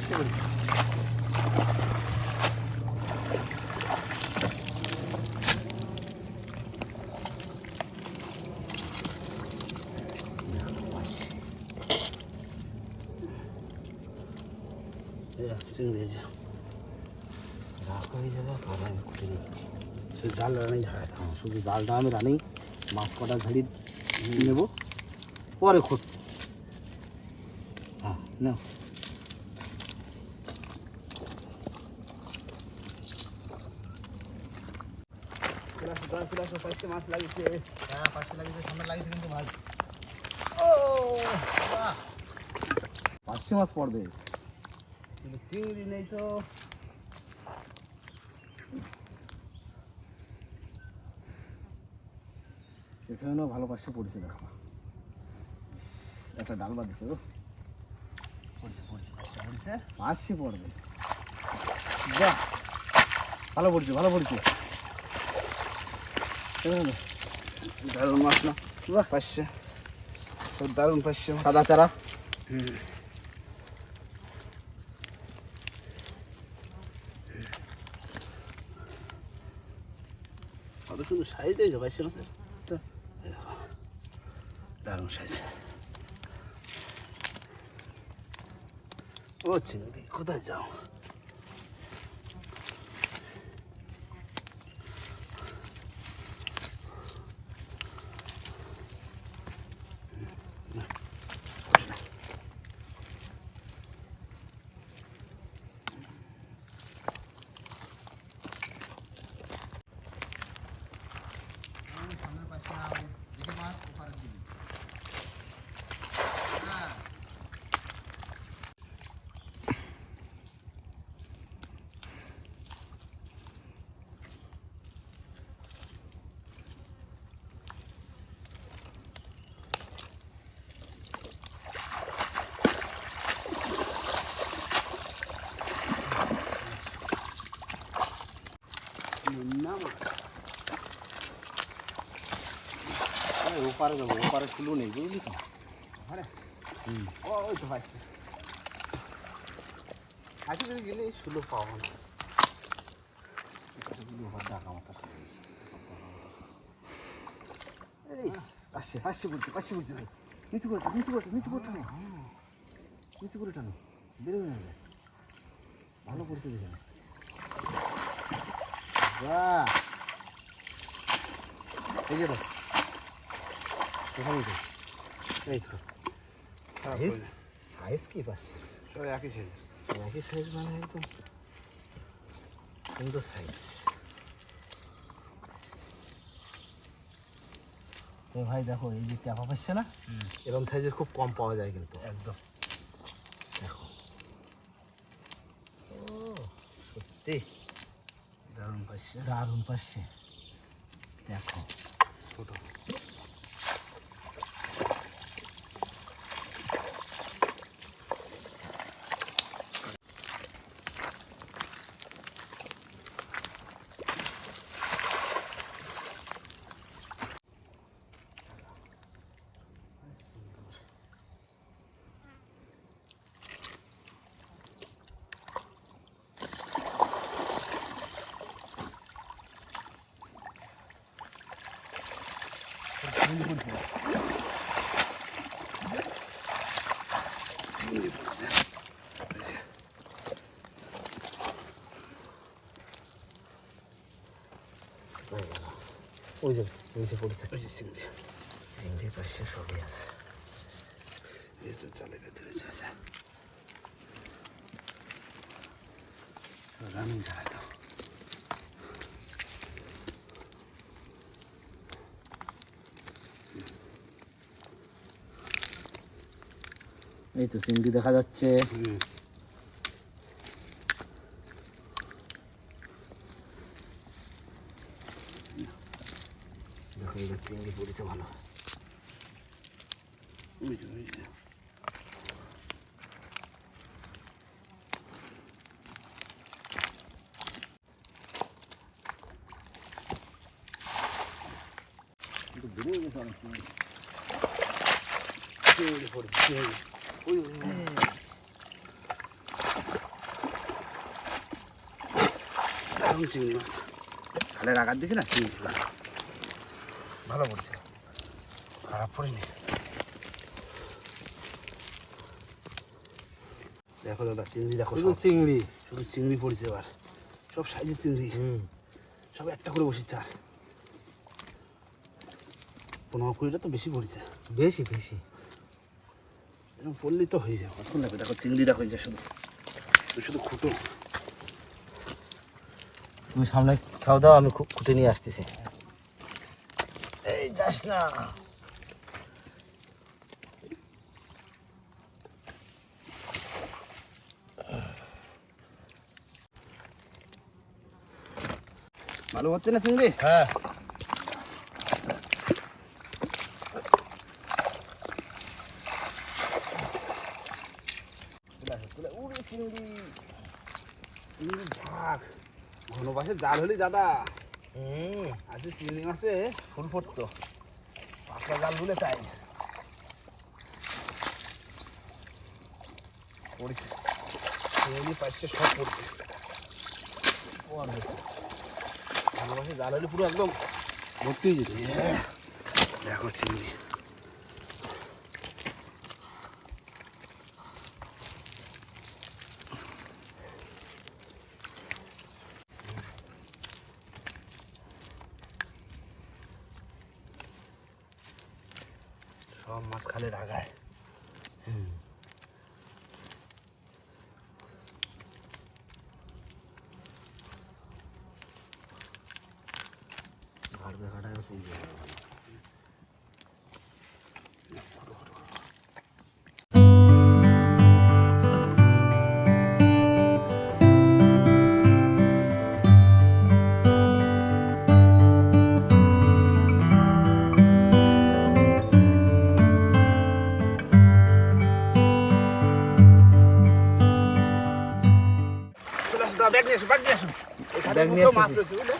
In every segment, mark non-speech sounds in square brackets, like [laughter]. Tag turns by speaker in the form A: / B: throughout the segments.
A: চিংড়ি রাখ শুধু জাল রানি ঝাড়াই শুধু জালটা আমি রানি মাছ কটা ঝাড়ি নেব পরে খুঁট হ্যাঁ না মাছ লাগিয়েছে।
B: হ্যাঁ পাশে লাগিয়েছে সামনে লাগিয়েছে কিন্তু ভাই।
A: ও পাঁচশো মাছ পড়বে। কিন্তু চিংড়ি নেই তো। সেখানেও ভালো পাঁচশো পড়েছে দেখো। একটা ডাল বাদ দিচ্ছে ও।
B: পড়ছে পড়ছে পড়ছে।
A: পাঁচশো পড়বে। বাহ। ভালো পড়ছে ভালো পড়ছে। দারুণ মাছ না বাহ। পাঁচশো। দারুণ পাঁচশো সাদা চারা? কত সুন্দর সাইজ হয়েছে বাইশে মাসের দারুণ সাইজ। ও চিংড়ি কোথায় যাও?
B: সামনের পাশে না ওই
A: ওপারে যাব ওপারে শুলো নেই বুঝলি তো? ওই তো পাচ্ছি আজকে যদি গেলে শুলো পাবো না পাশে পাশে পড়ছে পাশে পড়ছে নিচু করে নিচু করে নিচু করে টানো। নিচু করে টানো। বেরোবে না। ভালো পড়ছে দেখে বাহ। এই যে এই তো। সাইজ সাইজ কি পাচ্ছে
B: সব একই ছিল
A: একই সাইজ মানে একদম সুন্দর সাইজ এ ভাই দেখো এই যে ট্যাপা পাচ্ছে না? এরকম সাইজের খুব কম পাওয়া যায় কিন্তু।
B: একদম।
A: দেখো। ও সত্যি।
B: দারুণ পাশে
A: দারুণ পাচ্ছে। দেখো।
B: ছোট।
A: ওই যে নিচে পড়েছে ওই যে চিংড়ি চিংড়ি পাশে সবই আছে এই তো জলের ভেতরে চলে রানিং ছাড়া এই তো চিংড়ি দেখা যাচ্ছে। দেখো এই যে চিংড়ি পড়েছে ভালো। ওই যে, চিংড়ি
B: মাছ খালের আগার দিকে না? চিংড়ি ভালো খারাপ পড়েনি দেখো দাদা চিংড়ি দেখো
A: শুধু চিংড়ি।
B: শুধু চিংড়ি পড়ছে এবার। সব সাইজের চিংড়ি। সব একটা করে বসেছে আর। পনেরো কুড়িটা তো বেশি পড়েছে।
A: বেশি বেশি।
B: এরকম পড়লেই তো হয়ে যাবে। কতক্ষণ লাগবে দেখো শুধু। শুধু খুঁটো।
A: তুমি সামনে খাওয়া দাও আমি খু- খুঁটে নিয়ে আসতেছি।
B: এই যাস না। ভালো হচ্ছে না চিংড়ি?
A: হ্যাঁ
B: চলে আসো, চলে- উরে চিংড়ি চিংড়ির ঝাঁক ঘন পাশে জাল হলে দাদা। মাছে ফুল ফুটতো পাকা জাল বলে তাই। পড়েছে। সব পড়ছে। পাশে জাল হলে পুরো একদম ভর্তি হয়ে। দেখো চিংড়ি। সব মাছ খালে ঢাকায়
A: ঘাড়বে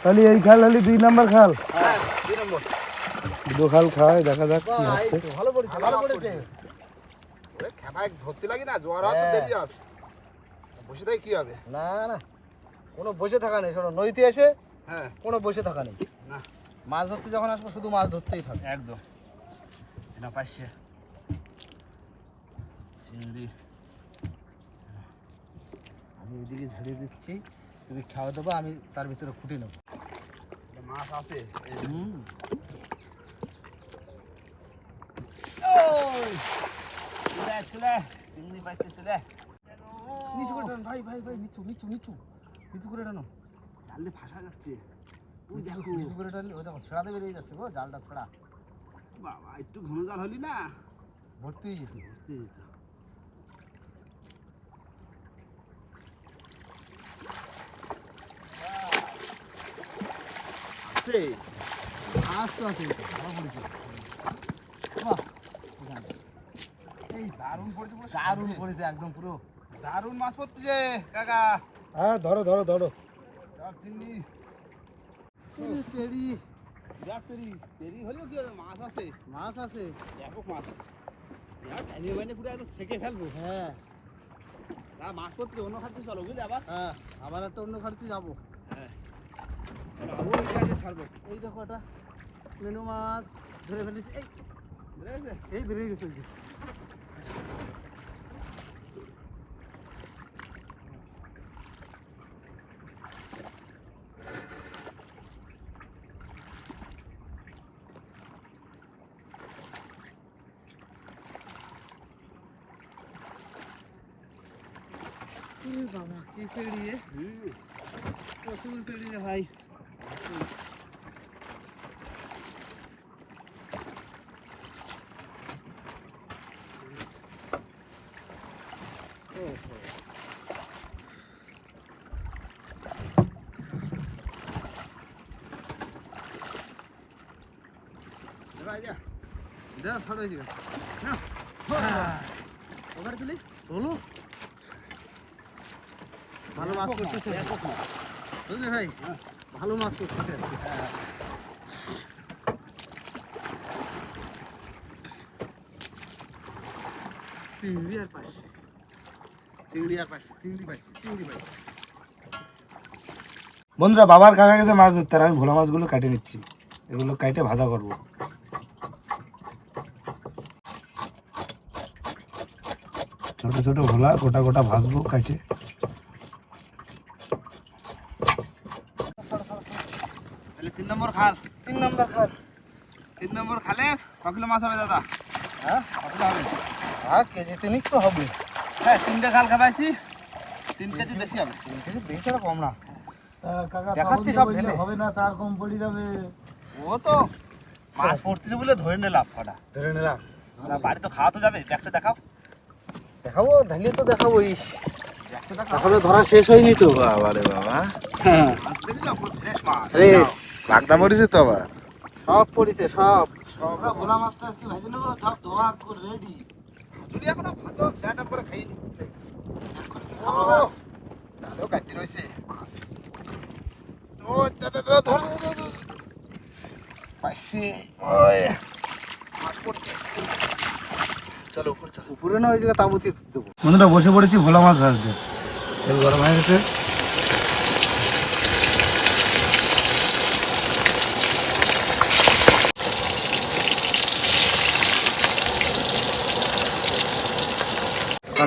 C: তাহলে এই খাল হলে দুই নাম্বার খাল।
B: হ্যাঁ দুই নম্বর।
C: দুটো খাল খাওয়াই দেখা যাক কি হচ্ছে।
A: ভালো পড়েছে
B: ভালো পড়েছে। ওরে খেপায় ধরতে লাগি না জোয়ার
A: হ্যাঁ।
B: দেরি আছে বসে থাকি কি হবে
A: না না কোনো বসে থাকা নেই শোনো নদীতে এসে
B: হ্যাঁ।
A: কোনো বসে থাকা নেই।
B: না।
A: মাছ ধরতে যখন আসব শুধু মাছ ধরতেই থাকবে।
B: একদম। এটা পাইছে। চিংড়ি।
A: আমি ওইদিকে ঝেড়ে দিচ্ছি। তুমি খাওয়া দেবো আমি তার ভিতরে খুঁটে নেব।
B: মাছ আছে
A: হুম। নিচু করে ভাই ভাই ভাই নিচু নিচু নিচু। নিচু করে টানো।
B: জালে ফাঁসা যাচ্ছে।
A: নিচু করে টানলে ওই দেখো ছেড়াতে বেরিয়ে যাচ্ছে গো জালটা ছেড়া।
B: বাবা একটু ঘন জাল হলি না?
A: ভর্তি হয়ে যেত
B: ভর্তি হয়ে যেত। আছে।
A: মাছ তো আছে।
B: এই দারুণ পড়েছে পুরো
A: দারুণ পড়েছে একদম পুরো।
B: দারুণ মাছ পড়তেছে কাকা।
C: হ্যাঁ ধরো ধরো ধরো।
B: চিংড়ি।
A: পেড়ি
B: বিরাট পেরি পেরি হলেও কি মাছ আছে।
A: মাছ আছে।
B: ব্যাপক মাছ। ভ্যানে ভ্যানে পুরো একদম সেকে ফেলব।
A: হ্যাঁ।
B: তা মাছ পড়তে অন্য খাদ্য চলো বুঝলে আবার?
A: হ্যাঁ আবার একটা অন্য ঘাটতে যাব।
B: হ্যাঁ। ছাড়বো
A: এই দেখো মেনু মাছ ধরে ফেলেছি। এই এই বেরিয়ে গেছে ওই বাবা কি পেড়িয়ে? প্রচুর পেড়িয়ে ভাই।
B: এবার যা
A: দেখ ছাড় হয়েছে ওখানে তুলি বলো ভালো মাছ করতেছে ভাই ভালো মাছ করতেছে
C: বন্ধুরা, বাবার কাকা গেছে মাছ ধরতে আমি ভোলা মাছগুলো কাটে নিচ্ছি। এগুলো কাটে ভাজা করব। ছোট ছোট ভোলা, গোটা গোটা ভাজবো, কাটে
B: তাহলে তিন নম্বর খাল।
C: তিন নম্বর খাল।
B: তিন নম্বর খালে ক কিলো মাছ হবে দাদা।
C: হ্যাঁ
B: কতটা হবে।
C: হ্যাঁ কেজি তিনিক তো হবে
B: হ্যাঁ তিনটে খাল খাবাইছি। তিন কেজি বেশি হবে।
C: তিন কেজি বেশি আর কম না। কাকা
B: দেখাচ্ছি সব ঢেলে।
C: হবে না তার কম পড়ে যাবে।
B: ও তো মাছ পড়তেছে বলে ধরে নিলাম কটা।
C: ধরে নিলাম।
B: না বাড়ি তো খাওয়া তো যাবে ব্যাগটা দেখাও।
C: দেখাবো ঢালিয়ে তো দেখাবোই
B: ব্যাগটা দেখাও।
C: এখনও ধরা শেষ হয়নি তো
D: বাবা। রে বাবা
B: মাছ দেখেছ ফ্রেশ মাছ।
C: ফ্রেশ
D: বাগদা মরিছে তো আবার?
C: সব পড়েছে সব।
A: আমরা ভোলা মাছটা আজকে ভেজে নেব সব ধোয়া করে রেডি
B: যদি এখনও ভাজো করে খাই কাটি রইছে মাছ ও দাদা দাদা ধর ধর, ধর, ধর। পাইছি ওই। মাছ পড়ছে। চলো উপর চলো।
C: উপরে না ওই জায়গায় তাবুতি দেবো।
A: বন্ধুরা বসে পড়েছি ভোলা মাছ ভাজতে।
C: গরম হয়ে গেছে।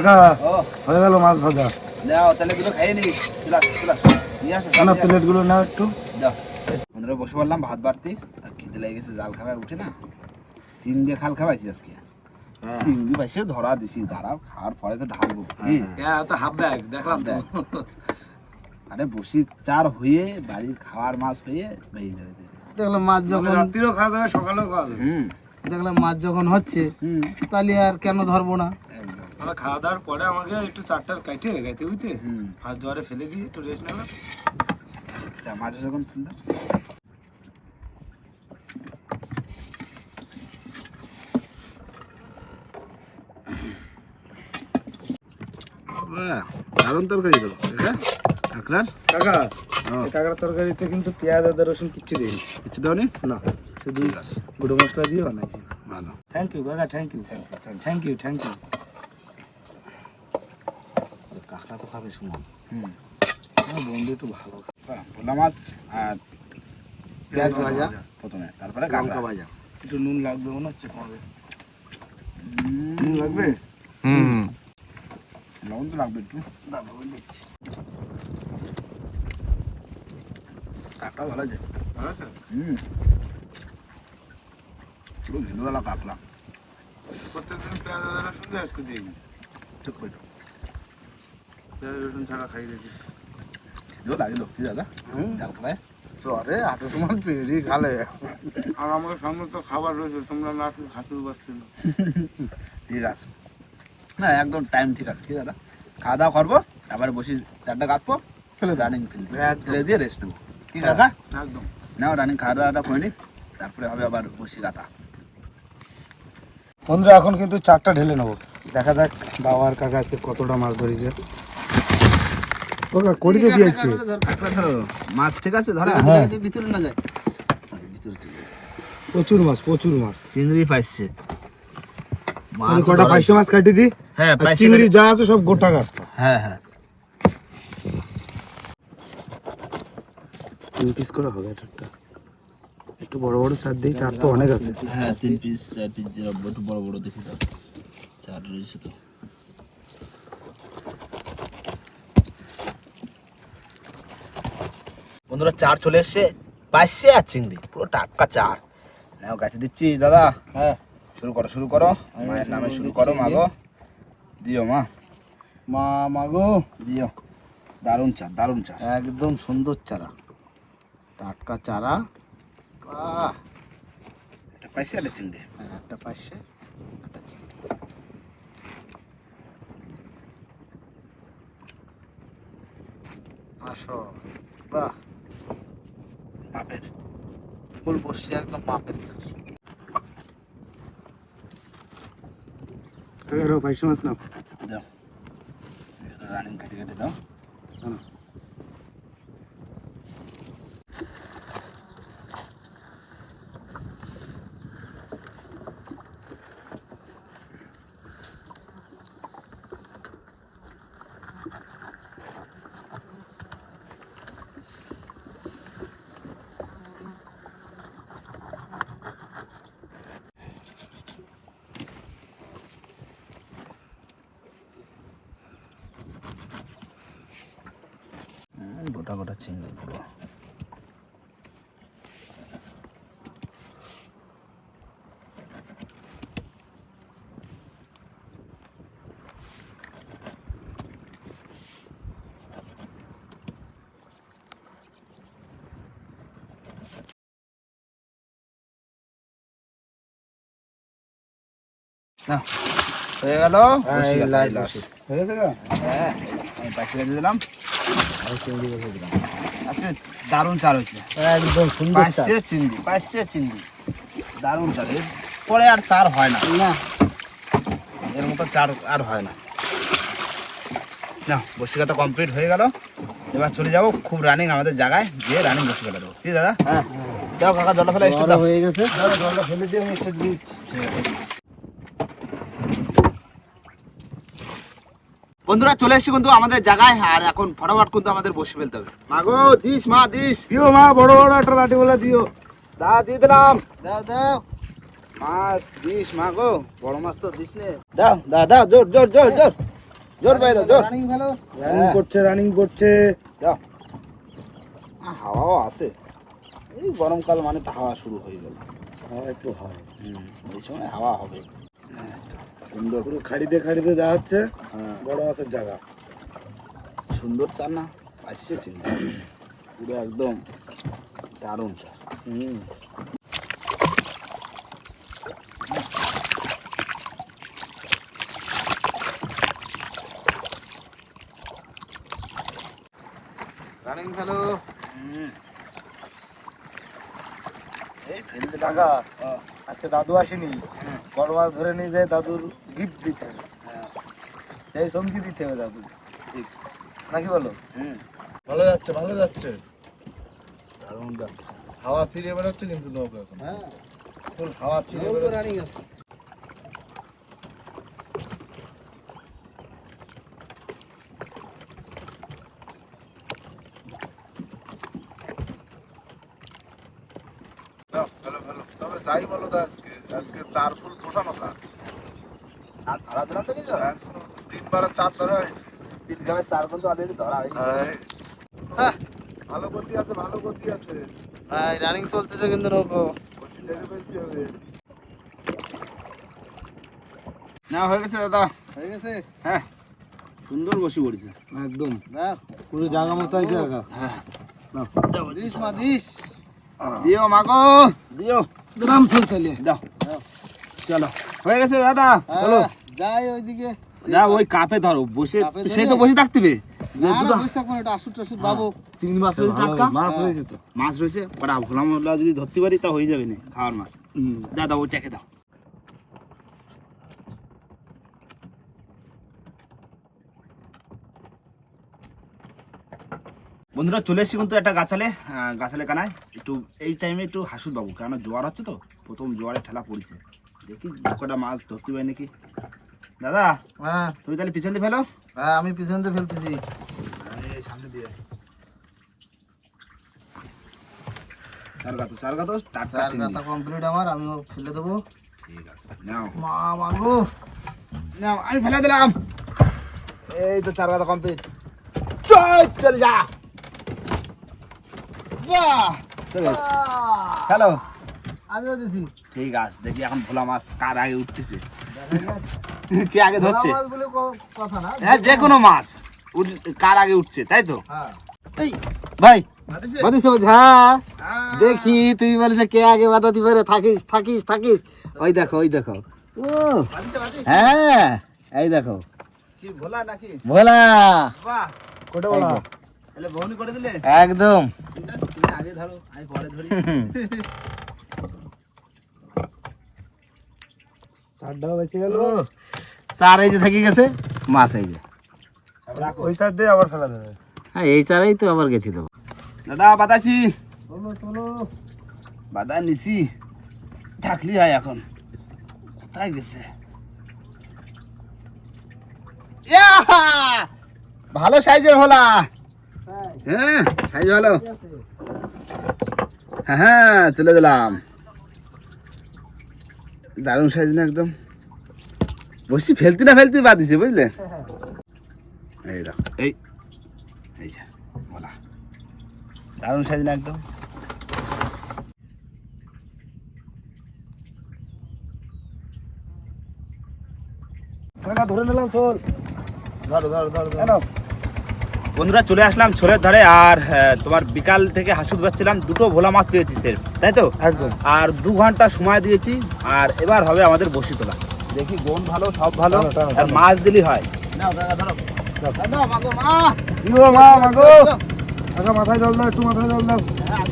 C: কাকা হয়ে গেল মাছ ভাজা।
B: দাও তাহলে গুলো খাইয়ে নি চলা চলা। নিয়ে আসো
C: কেন প্লেটগুলো নাও একটু।
B: বসে বললাম ভাত বাড়তি। আর খিদে লেগে গেছে জাল খাবার উঠে না। তিন দিয়ে খাল খাওয়াইছি আজকে। চিংড়ি পাইছে ধরা দিছি দাঁড়াও খাওয়ার পরে তো ঢালবো।
A: হ্যাঁ তো হাফ ব্যাগ দেখলাম তো।
B: আরে বসি চার হয়ে বাড়ির খাওয়ার মাছ হয়ে বেরিয়ে যাবে
C: দেখলাম মাছ যখন
A: রাত্রিও খাওয়া যাবে সকালেও খাওয়া যাবে।
B: হুম।
C: দেখলাম মাছ যখন হচ্ছে
B: হুম।
C: তাহলে আর কেন ধরবো না?
A: আমরা খাওয়া দাওয়ার পরে আমাকে একটু চারটার কাইটে গাইতে বুঝতে ফার্স্ট দুয়ারে ফেলে দিয়ে একটু রেস্ট নিলাম
B: মাছ যখন দারুণ তরকারি তো। কাঁকড়ার?
C: কাকা। এই কাঁকড়ার তরকারিতে কিন্তু পেঁয়াজ আদা রসুন কিচ্ছু দিইনি।
B: কিছু দাওনি?
C: না শুধু গুঁড়ো মশলা দিয়ে বানাইছি।
B: ভালো।
C: থ্যাংক ইউ কাকা thank you thank you thank you
B: কাঁকড়া তো খাবে সুমন। হুম।
C: বন্ধু একটু ভালো
B: ভোলা মাছ আর পেঁয়াজ ভাজা প্রথমে তারপরে ভাজা।
C: একটু নুন লাগবে মনে হচ্ছে তোমাদের?
B: নুন
C: নুন লাগবে?
D: হুম।
B: লবণ তো লাগবে একটু। কাঁকড়া ভালো আছে? হুম। পুরো ঘিনওয়ালা কাঁকড়া।
A: প্রত্যেকদিন পেঁয়াজ রসুন দিয়ে আজকে দিই
B: ঠিক করে দাও।
A: পেঁয়াজ রসুন ছাড়া খাই দেখি।
B: জো লাগিল কি দাদা? জাল খায়
C: চরে হাঁটু সমান পেরি খালে।
A: আর আমাদের সামনে তো খাবার রয়েছে তোমরা না খেয়ে খাতেও পারছি না।
B: ঠিক আছে। না একদম টাইম ঠিক আছে কি দাদা? খাওয়া দাওয়া করব আবার বসি চারটা ফেলে রানিং ফেলে দিয়ে রেস্ট নেব। ঠিক আছে
A: একদম।
B: নাও রানিং খাওয়া দাওয়াটা করে নি তারপরে হবে আবার বসি গাঁথা
C: বন্ধুরা এখন কিন্তু চারটা ঢেলে নেব। দেখা যাক বাবার কাকা আজকে কতটা মাছ ধরেছে। ও কাকা করেছে কি আজকে
B: ধরো মাছ ঠিক আছে? ধরা
C: হ্যাঁ।
B: ভিতরে না যায়। ভিতরে
C: প্রচুর মাছ প্রচুর মাছ।
B: চিংড়ি পাইছে।
C: আমি কটা পাঁচশো মাছ কাটি দিই
B: হ্যাঁ
C: চিংড়ি যা আছে সব গোটা গাছ
B: হ্যাঁ হ্যাঁ।
C: তিন পিস করে হবে একটা। একটু বড় বড় চার দিই চার তো অনেক আছে।
B: হ্যাঁ তিন পিস চার পিস একটু বড় বড় দেখি চার রয়েছে তো। বন্ধুরা চার চলে এসছে পাইছে আর চিংড়ি পুরো টাটকা চার। নাও গাছে দিচ্ছি দাদা।
C: হ্যাঁ।
B: শুরু করো শুরু করো। মায়ের নামে শুরু করো মাগো। দিও মা
C: মা মাগো।
B: দিও। দারুণ চার দারুণ চার।
C: একদম সুন্দর চারা। টাটকা চারা।
B: বাহ। এটা পাইছে একটা চিংড়ি?
C: হ্যাঁ, একটা পাশে একটা চিংড়ি। আসো। বাহ। ফুল বসছে একদম মাপের চাষ পাইছো মাছ না
B: দাও রানিং কেটে কেটে দাও
A: গোটা গোটা চিংড়ি পুরো না
B: হয়ে গেল
A: এই লাইট
C: হয়ে গেছে গা?
B: হ্যাঁ আমি পাশে রেখে দিলাম আচ্ছা দারুণ চাল হয়েছে।
A: একদম সুন্দর।
B: পাঁচশে চিংড়ি পাঁচশে চিংড়ি। দারুণ চাল। পরে আর চার হয় না।
A: না।
B: এর মতো চার আর হয় না। না বসিকাতা কমপ্লিট হয়ে গেল। এবার চলে যাব খুব রানিং আমাদের জায়গায় গিয়ে রানিং বসিকাতা দেবো কি দাদা?
A: হ্যাঁ।
B: দাও কাকা জলটা ফেলে
A: হয়ে গেছে। জলটা ফেলে দিয়ে আমি দিচ্ছি।
B: বন্ধুরা চলে এসেছি কিন্তু আমাদের জায়গায় আর এখন ফটাফট কিন্তু আমাদের বসে ফেলতে হবে। মাগো দিস মা দিস।
C: দিও মা বড় বড় একটা লাঠি বলে দিও।
B: দা দিয়ে দিলাম।
A: দাও দাও।
B: মাছ দিস মাগো বড় মাছ তো দিস নে। দাও দা দাও জোর জোর জোর জোর। জোর পাই দাও জোর।
A: রানিং ভালো
C: রানিং করছে রানিং করছে।
B: দাও। আ, হাওয়াও আছে। এই গরমকাল মানে তো হাওয়া শুরু হয়ে গেল।
C: হ্যাঁ একটু হয়।
B: হুম এই সময় হাওয়া হবে। হ্যাঁ, সুন্দর।
C: পুরো খাড়িতে খাড়িতে দেওয়া হচ্ছে
B: হ্যাঁ।
C: বড় মাছের জায়গা।
B: সুন্দর চার না? আসছে চিন্তা। পুরো একদম দারুণ চার
C: হুম।
B: রানিং ভালো এই ফেলতে
C: টাকা। আজকে দাদু আসেনি। বড় মাছ ধরে নিয়ে যায় দাদু গিফট দিচ্ছে এই সঙ্গী দিতে হবে দাদু।
B: ঠিক।
C: নাকি বলো?
B: হুম।
D: ভালো যাচ্ছে ভালো যাচ্ছে।
B: দারুণ যাচ্ছে।
D: হাওয়া ছিঁড়ে বেরোচ্ছে কিন্তু নৌকা এখন।
A: হ্যাঁ।
D: ফুল হাওয়া ছিঁড়ে বেরোচ্ছে
A: রানিং আছে
D: দাও, ফেলো ফেলো তবে যাই বলো তো আজকে আজকে চার ফুল পোষানো স্যার
B: আর ধরা তো কিছু
D: তিনবার চার ধরা হয়েছে।
B: তিন গ্রামে চার কিন্তু অলরেডি ধরা হয়েছে
D: হ্যাঁ। ভালো গতি আছে ভালো গতি আছে।
A: ভাই রানিং চলতেছে কিন্তু নৌকো।
B: না হয়ে গেছে দাদা।
A: হয়ে গেছে?
B: হ্যাঁ। সুন্দর বসে পড়েছে।
C: একদম। পুরো জায়গা মতো আছে জায়গা।
A: দিস মা দিস।
B: দিও মাগো দিও।
C: গ্রাম চল চলে
B: দাও। চলো। হয়ে গেছে দাদা।
A: চলো। যাই ওইদিকে।
B: যা ওই কাপে ধরো বসে সে তো বসে থাকতে হবে।
A: না, না, না,
B: মাছ রয়েছে ভোলা মোলা যদি ধরতে পারি তা হয়ে যাবে না খাওয়ার মাছ। দাদা ওইটাকে দাও। বন্ধুরা চলে এসেছি কিন্তু একটা গাছালে গাছালে কানায়। একটু এই টাইমে একটু হাসুদ বাবু কেন জোয়ার হচ্ছে তো প্রথম জোয়ারে ঠেলা পড়ছে। দেখি দু কটা মাছ ধরতে পারি নাকি? দাদা
A: হ্যাঁ
B: তুমি তাহলে পিছন দিয়ে ফেলো।
A: হ্যাঁ আমি পিছন দিয়ে ফেলতেছি।
B: আমি সামনে দিয়ে।
A: কমপ্লিট আমার ফেলে দেবো।
B: ঠিক আছে নাও।
A: মা মাগো
B: নাও আমি ফেলে দিলাম। এই তো চার কমপ্লিট চল যা। বাহ! হ্যালো।
A: আমিও দিছি।
B: ঠিক আছে দেখি এখন ভোলা মাছ কার আগে উঠতেছে। কে আগে ধরছে?
A: মাছ বলে ক- কথা না।
B: হ্যাঁ যে কোনো মাছ। উঠ- কার আগে উঠছে তাই তো?
A: হ্যাঁ। ভাই
B: মাতিছে?
A: বাদিছে বাদিছে হ্যাঁ।
B: আহ,
A: দেখি তুই বলিস কে আগে বাদাতি পারে থাকিস থাকিস থাকিস। ওই দেখো ওই দেখো। ও। হ্যাঁ এই দেখো।
B: ভোলা নাকি?
A: ভোলা।
C: কোটা বলা।
A: যে,
B: তাহলে বহনি করে দিলে?
A: একদম।
B: আগে ধরো আমি পরে ধরি। [laughs]
C: চারটাও বেঁচে গেল।
A: চার এই যে থেকে গেছে মাছ এই যে।
C: ওই চার দিয়ে আবার ফেলা যাবে।
A: হ্যাঁ এই চারাই তো আবার দেবো।
B: দাদা বাতাসি বাদা নিছি। থাকলি হয় এখন। কোথায় গেছে? ভালো সাইজের হলা। হ্যাঁ। সাইজ ভালো। হ্যাঁ হ্যাঁ চলে দিলাম দারুণ সাইজ না একদম। বসি ফেলতে না ফেলতে বাদ দিছে বুঝলে? এই দেখো এই এই যে বলা।
A: দারুণ সাইজ না একদম।
C: ধরে নিলাম চল।
A: ধরো ধরো ধরো বন্ধুরা চলে আসলাম ছোলের ধারে আর তোমার বিকাল থেকে হাসুদ পাচ্ছিলাম দুটো ভোলা মাছ পেয়েছি স্যার তাই তো?
C: একদম।
A: আর দু ঘণ্টা সময় দিয়েছি আর এবার হবে আমাদের বসি তোলা দেখি গোন ভালো সব ভালো আর মাছ দিলি হয়।
C: মাথায় জল দাও একটু মাথায় জল দাও।
B: হ্যাঁ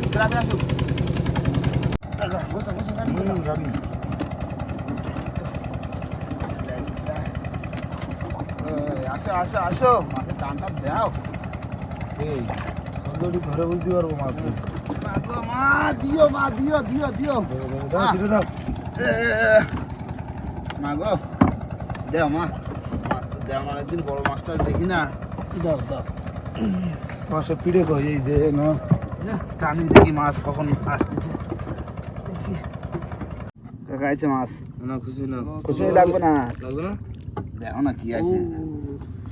B: আসো আসো। মাছের টানটা দাও।
C: এই সুন্দরী ঘরে বুঝতে পারব মাছ।
B: মা দিও মা দিও দিও দিও।
C: দাও, দাও, দাও,
B: মা। মাছ তো দেও না একদিন বড় মাছটা দেখি না। দাও দাও।
C: সে পিড়ে কই এই যে না?
B: টানি দেখি মাছ কখন আসতেছে। কাকা আছে মাছ।
C: না খুশি না।
B: কিছুই লাগবে না?
C: লাগবে না?
B: দেখো না কি আছে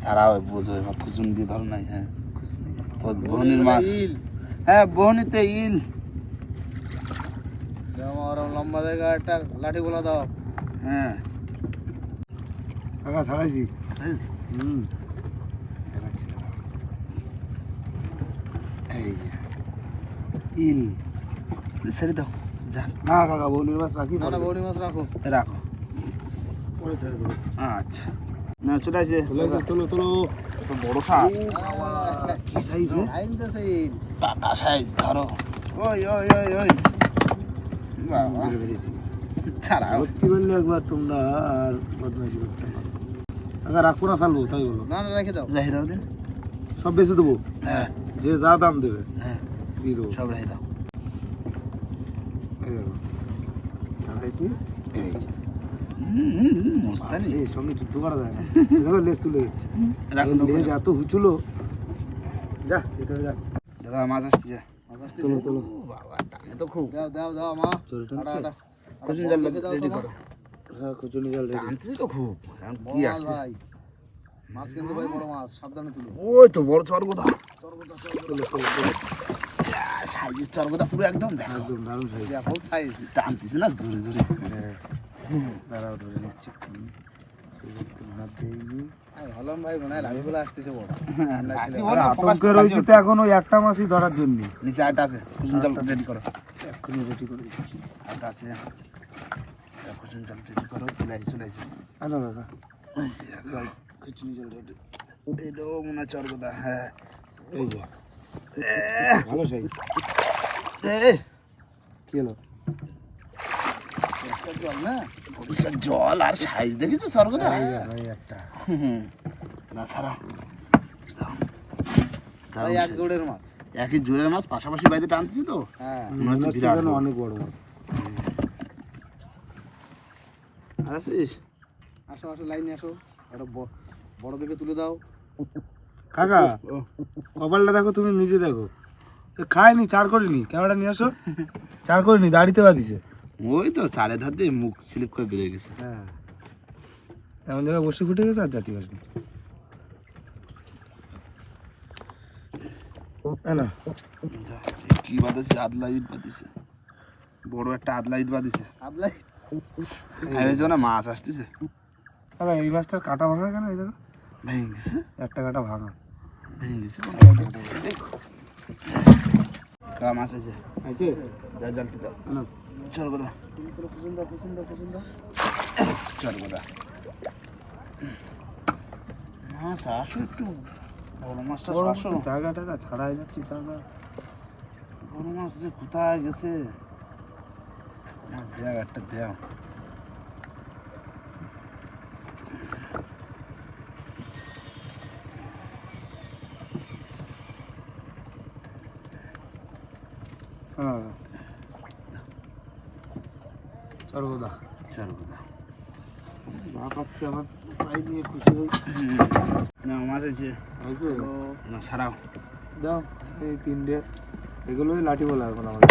B: সারা বোঝো খুচুন দিয়ে ধরো নাই হ্যাঁ। বহনির মাছ। হ্যাঁ বহনিতে ইল।
A: লম্বা জায়গা একটা লাঠি গোলা দাও।
B: হ্যাঁ।
C: কাকা ছাড়াইছি? হুম। এই যে ইল।
B: ছেড়ে দাও যা।
C: না কাকা বৌলির মাছ রাখি পরে।
A: মাছ রাখো।
B: রাখো।
C: পরে ছেড়ে দেবো।
B: আচ্ছা। না চলে আসে।
C: চলে এসে তোলো তোলো।
B: বড় সাপ।
C: কি সাইজ
B: পাতা সাইজ ধরো। ওই ওই ওই ওই। ছাড়াও
C: ধরতে পারলে একবার তোমরা আর বদমাইশি করতে পারো। কাকা রাখব না ফেলব তাই বলো।
A: না রেখে দাও।
B: রেখে দাও
C: সব বেঁচে দেবো?
B: হ্যাঁ।
C: যে যা দাম দেবে।
B: হ্যাঁ।
C: দিয়ে দেবো।
B: সব রেখে দাও।
C: এই সঙ্গে যুদ্ধ করা যায় না। লেজ তুলে এই লেজ এত হুচুলো যা ভিতরে যা।
B: দাদা মাছ আসছে যা।
C: তোলো তোলো।
B: বাবা টানে তো খুব।
A: দাও দাও দাও মা।
C: চোরে টানছে
B: জাল রেডি করো
C: হ্যাঁ খুচুনি জাল রেডি
B: টানতেছি তো খুব। কি আসছে
A: মাছ কিন্তু ভাই বড় মাছ সাবধানে তুলো।
B: ওই তো বড় চরগোদা। চরগোদা চরগোদা। সাইজের চরগোদা পুরো একদম দেখো।
C: একদম দারুণ সাইজ
A: ফুল সাইজ
B: টানতেছে না জোরে জোরে।
C: দাঁড়াও ধরে নিচ্ছে। হাত দিইনি।
A: মনে হয়
C: আতঙ্কে রয়েছে তো এখন ওই একটা মাছই ধরার জন্য।
B: নিচে আটটা আছে কুসুম জল রেডি করো।
C: এক্ষুনি রেডি করে দিচ্ছি।
B: আটটা আছে। কুসুম জল রেডি করো চলে আসি। চলে আসি
C: আনো কাকা খুচুনি জাল রেডি
B: এটাও মনে হয় চর চরগোদা হ্যাঁ।
C: এই যে। ভালো সাইজ। কি হলো?
A: জল না?
B: পরিষ্কার জল আর সাইজ দেখেছ
C: একটা।
B: না ছাড়া
A: এক জোড়ের মাছ।
B: একই জোরের মাছ পাশাপাশি বাড়িতে টানতেছি তো?
A: হ্যাঁ।
C: অনেক বড় মাছ।
B: আর
A: আসো আসো লাইনে আসো। একটা বড় দেখে তুলে দাও।
C: কাকা
B: ও।
C: কপালটা দেখো তুমি নিজে দেখো। এ খায়নি চার করিনি। ক্যামেরা নিয়ে আসো। চার করিনি দাড়িতে বাঁধিছে।
B: ওই তো চারে ধার দিয়ে মুখ স্লিপ করে বেরিয়ে গেছে।
C: হ্যাঁ। এমন জায়গায় বসে ফুটে গেছে আর জাতি আসবে না।
B: কি বাঁধেছে আদলা ইট বাঁধিছে। বড় একটা আদলা ইট বাঁধিছে।
A: আবলাই
B: ভেবেছো না মাছ আসতেছে।
C: কাকা এই মাছটার কাটা ভাঙা কেন এই দেখো?
B: ভেঙে গেছে।
C: একটা কাটা ভাঙা।
B: ভেঙে গেছে। মাছ আছে
C: আছে
B: যা জলতে দাও।
C: না
B: চল গোদা
A: কুসুম দাও কুসুম দাও কুসুম দাও
B: চল গোদা মাছ আসো একটু। বড় মাছটা আসো।
C: জায়গা টাকা ছাড়াই যাচ্ছি টাকা।
B: বড় মাছ যে কোথায় গেছে? আমার জায়গাটা দেও
C: হ্যাঁ সর্বদা
B: গোদা
C: যা পাচ্ছি আমার পাই নিয়ে খুশি হই
B: না মাছ আছে না ছাড়াও
C: দাও এই তিনটে এগুলোই লাঠি বলা এখন আমাদের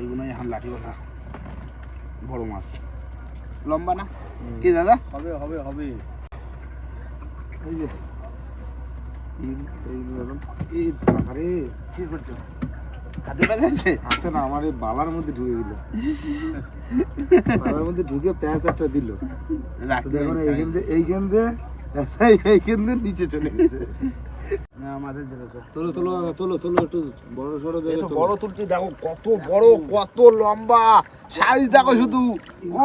B: এইগুলোই এখন লাঠি বলা বড় মাছ লম্বা না কি দাদা
A: হবে হবে হবে
C: এই যে এই আরে
B: কি করছ কাজে বাজাচ্ছে
C: হাতে না আমার এই বালার মধ্যে ঢুকে দিল বালার মধ্যে ঢুকে প্যাঁচ একটা দিল। দেখুন এইখান দিয়ে এইখান দিয়ে এইখান দিয়ে নিচে চলে গেছে। তোলো তোলো তোলো তোলো একটু বড় সড়ো
B: এই
C: দেখে
B: তো
C: তোলো।
B: বড় তুলছি দেখো কত বড় কত লম্বা সাইজ দেখো শুধু। ও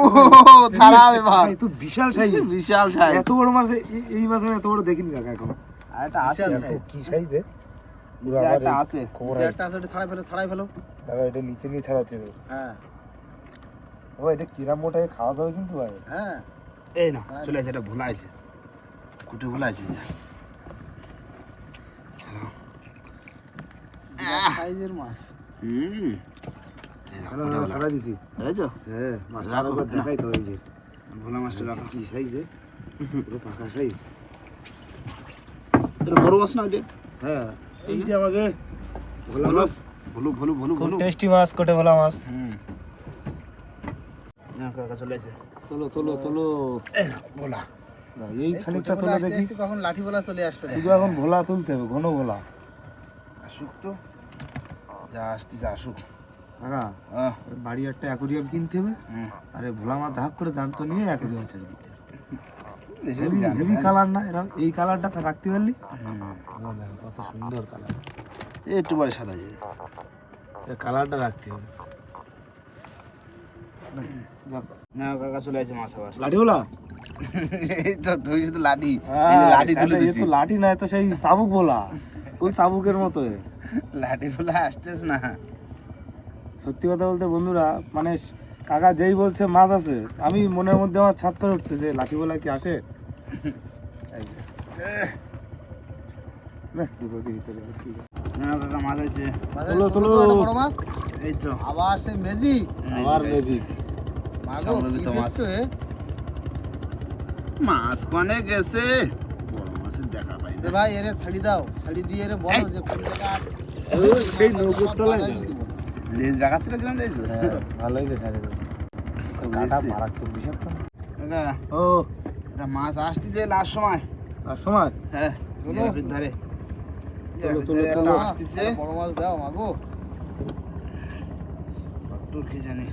B: ছাড়া
C: তো বিশাল সাইজ।
B: বিশাল সাইজ।
C: এত বড় মাছ এই- মাছ আমি এত বড় দেখিনি কাকা এখন।
B: আরেকটা আছে
C: কি সাইজে
B: একটা আছে
A: একটা আছে। ওটা ছাড়াই ফেলো ছাড়াই ফেলো।
C: দাদা এটা নিচে নিয়ে ছাড়াতে হবে।
A: হ্যাঁ।
C: ও এটা কিরাম মোটাই খাওয়া যাবে কিন্তু ভাই।
A: হ্যাঁ।
B: এই না চলে আছে এটা ভোলা আছে। কুটে ভোলা আছে।
A: সাইজের মাছ।
B: হুম।
C: ভালো ভালো ছাড়া দিছি।
B: বুঝেছ
C: হ্যাঁ মাছটা
B: রাখো,
C: দেখাই তো এই যে।
B: ভোলা মাছটা রাখো।
C: কি সাইজে [laughs] পুরো পাকা সাইজ
B: এটা বড় মাছ না ওইটা?
C: হ্যাঁ। এই যে আমাকে ভোলা
B: ভোলা
C: মাছ
B: ভুলু ভুলু ভুলু
C: খুব টেস্টি মাছ কোটে ভোলা মাছ।
B: হুম। না কাকা চলে আছে
C: তোলো তোলো তোলো।
B: এই ভোলা।
C: এই খানিকটা তোলো দেখি।
A: কখন লাঠি বলা চলে আসবে
C: শুধু এখন ভোলা তুলতে হবে ঘন ভোলা।
B: আসুক তো। যা আসতে যা আসুক।
C: কাকা
B: আহ,
C: বাড়ি একটা অ্যাকোরিয়াম কিনতে হবে।
B: হুম।
C: আরে ভোলা মাছ ধাক করে দান্ত নিয়ে অ্যাকোরিয়াম ছেড়ে দিতে। হেভি হেভি কালার না এরকম এই কালারটা রাখতে পারলি?
B: হুম।
C: কত সুন্দর কালার
B: একটু পরে সাদা যাবে।
C: কালারটা রাখতে হবে।
B: না কাকা চলে আছে মাছ আবার।
C: লাঠি ভোলা [laughs]
B: এই তো তুই শুধু লাঠি।
C: হ্যাঁ,
B: লাঠি তুলে
C: না তো সেই চাবুক ভোলা ওই চাবুকের মতো [laughs]
B: লাঠি বলে আসতেছ না।
C: সত্যি কথা বলতে বন্ধুরা মানে কাকা যেই বলছে মাছ আছে। আমি মনের মধ্যে আমার ছাদ করে উঠছে যে লাঠি ভোলা কি আসে? এই যে। নে, ঢুকো দেখি তোর এবার কি।
B: না কাকা মাছ আছে।
C: তোলো, তোলো।
A: বড় মাছ?
B: এই তো।
A: আবার সেই মেজিক
C: আবার ম্যাজিক
A: মাগো
B: তো মাছ।
A: দেখছ
B: মাছ কনে গেছে। বড় মাছের দেখা পাই
A: এ ভাই এরে ছাড়ি দাও। ছাড়ি দিয়ে এরে বলো যে কোন জায়গা
C: সেই নৌকোর তলায়
B: লেজ রাখাচ্ছিল কিনা দেখছ?
C: হ্যাঁ, ভালো হয়েছে ছাড়ে দিয়েছে। কাটা
B: বুঝছি।
C: মারাত্মক বিষাক্ত না। ও।
B: এটা মাছ আসতেছে লাস্ট সময়।
C: আর সময়?
B: হ্যাঁ ধারে।
C: তোলো,
B: জিলাপির
C: তোলো,
B: ধারে
C: তোলো।
B: একটা আসতেছে।
A: বড় মাছ দাও মাগো।
B: কতদূর কি জানি।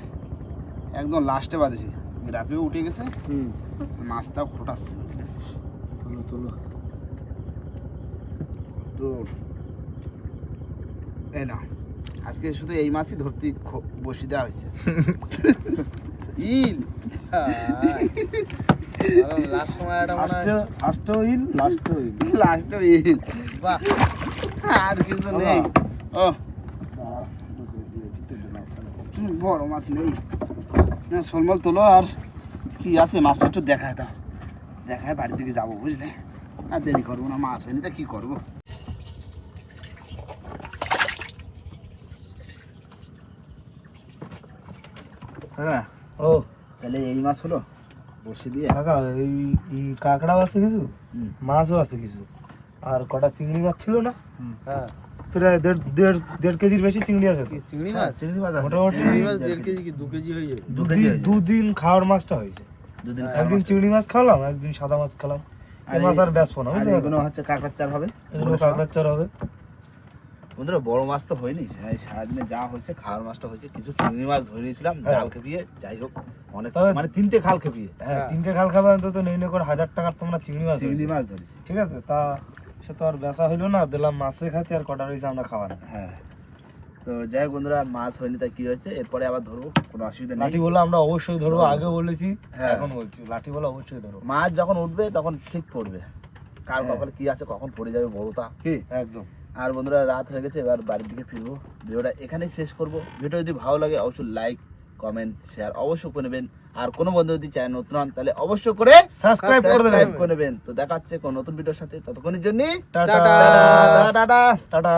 B: একদম লাস্টে বাঁধেছি গ্রাফিও উঠে গেছে।
C: হুম।
B: মাছটাও ফোটাচ্ছে বুঝলে
C: তোলো তোলো
B: দূর এই না আজকে শুধু এই মাছই ধরতে বসি দেওয়া হয়েছে। [laughs]
A: ইল লাস্ট সময় একটা
C: ফার্স্ট ফার্স্ট লাস্ট ইল
B: লাস্টে ইল।
A: বাহ
B: আর কিছু নেই। ও। বড় মাছ নেই। তোলো আর কি আছে মাছটা একটু দেখায় দাও। দেখায় বাড়ির দিকে যাব বুঝলে? আর দেরি করব না মাছ হয়নি তা কি করব? হ্যাঁ।
C: ও।
B: তাহলে এই মাছ হলো বসে দিয়ে।
C: কাকা এই এই কাঁকড়াও আছে কিছু? মাছও আছে কিছু? আর কটা চিংড়ি মাছ ছিল না?
A: হ্যাঁ।
C: প্রায় দেড় দেড় দেড় কেজির বেশি চিংড়ি আছে
A: চিংড়ি
B: হ্যাঁ,
A: মাছ?
B: চিংড়ি মাছ
C: মোটামুটি
A: দেড় কেজি। কি দু কেজি হয়ে যাবে।
C: দুদিন খাওয়ার মাছটা হয়েছে।
B: দুদিন
C: একদিন চিংড়ি মাছ খাওয়ালাম একদিন সাদা মাছ খেলাম মাছ আর বেসবো না
B: আর হচ্ছে কাঁকড়ার চার হবে।
C: এগুলো কাঁকড়ার চার হবে।
B: বন্ধুরা বড় মাছ তো হয়নি। এই সারাদিনে যা হয়েছে খাওয়ার মাছটা হয়েছে কিছু চিংড়ি মাছ ধরে নিয়েছিলাম
C: হ্যাঁ।
B: জাল খেপিয়ে যাই হোক অনেক মানে তিনটে খাল খেপিয়ে।
C: হ্যাঁ তিনটে খাল খাবে অন্তত নেই নেই করে হাজার টাকার তোমরা চিংড়ি মাছ
B: চিংড়ি মাছ ধরেছি।
C: ঠিক আছে তা সে তো আর বেচা হইল না দিলাম মাছে খাতে আর কটা রয়েছে আমরা খাওয়ার।
B: হ্যাঁ তো যাই হোক বন্ধুরা মাছ হয়নি তাই কি হয়েছে? এরপরে আবার ধরবো কোনো অসুবিধা নেই।
C: লাঠি বলে আমরা অবশ্যই ধরবো আগে বলেছি
B: হ্যাঁ।
C: এখন বলছি লাঠি বলে অবশ্যই ধরবো।
B: মাছ যখন উঠবে তখন ঠিক পড়বে। কার
C: হ্যাঁ।
B: কপালে কি আছে কখন পড়ে যাবে বড়টা কি?
C: একদম।
B: আর বন্ধুরা রাত হয়ে গেছে এবার বাড়ির দিকে ফিরবো। ভিডিওটা এখানেই শেষ করব। ভিডিও যদি ভালো লাগে অবশ্যই লাইক কমেন্ট শেয়ার অবশ্যই করে নেবেন। আর কোনো বন্ধু যদি চায় নতুন হন তাহলে অবশ্যই করে
C: সাবস্ক্রাইব
B: করে নেবেন। তো দেখা হচ্ছে কোনো নতুন ভিডিওর সাথে। ততক্ষণের জন্য
C: টাটা
B: টাটা।
C: টাটা।